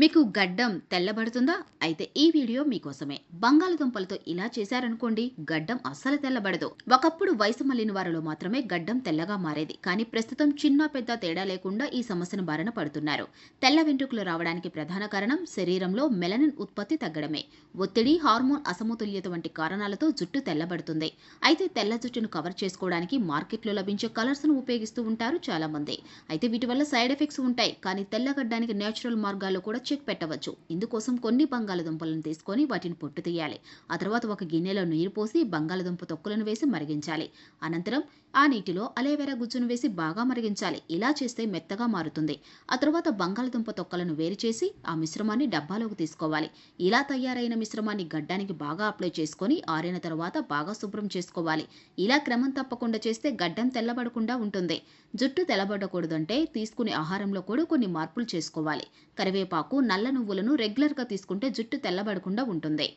మీకు గడ్డం తెల్లబడుతుందా? అయితే ఈ వీడియో మీకోసమే. బంగాళదుంపలతో ఇలా చేశారనుకోండి గడ్డం అస్సలు తెల్లబడదు. ఒకప్పుడు వయసు మళ్ళిన వారిలో మాత్రమే గడ్డం తెల్లగా మారేది. కానీ ప్రస్తుతం చిన్న పెద్ద తేడా లేకుండా ఈ సమస్యను బారిన పడుతున్నారు. తెల్ల వెంట్రుకలు రావడానికి ప్రధాన కారణం శరీరంలో మెలనిన్ ఉత్పత్తి తగ్గడమే. ఒత్తిడి హార్మోన్ అసమతుల్యత వంటి కారణాలతో జుట్టు తెల్లబడుతుంది. అయితే తెల్ల జుట్టును కవర్ చేసుకోవడానికి మార్కెట్లో లభించే కలర్స్ను ఉపయోగిస్తూ ఉంటారు చాలా మంది అయితే వీటి వల్ల సైడ్ ఎఫెక్ట్స్ ఉంటాయి. కానీ తెల్లగడ్డానికి నేచురల్ మార్గాల్లో కూడా చెక్ పెట్టవచ్చు. ఇందుకోసం కొన్ని బంగాళదుంపలను తీసుకొని వాటిని పొట్టు తీయాలి. ఆ తర్వాత ఒక గిన్నెలో నీరు పోసి బంగాళదుంప తొక్కులను వేసి మరిగించాలి. అనంతరం ఆ నీటిలో అలేవెరా గుజ్జును వేసి బాగా మరిగించాలి. ఇలా చేస్తే మెత్తగా మారుతుంది. ఆ తర్వాత బంగాళదుంప తొక్కలను వేరు చేసి ఆ మిశ్రమాన్ని డబ్బాలోకి తీసుకోవాలి. ఇలా తయారైన మిశ్రమాన్ని గడ్డానికి బాగా అప్లై చేసుకొని ఆరిన తర్వాత బాగా శుభ్రం చేసుకోవాలి. ఇలా క్రమం తప్పకుండా చేస్తే గడ్డం తెల్లబడకుండా ఉంటుంది. జుట్టు తెల్లబడకూడదంటే తీసుకునే ఆహారంలో కూడా కొన్ని మార్పులు చేసుకోవాలి. కరివేపాకు నల్ల నువ్వులను రెగ్యులర్గా తీసుకుంటే జుట్టు తెల్లబడకుండా ఉంటుంది.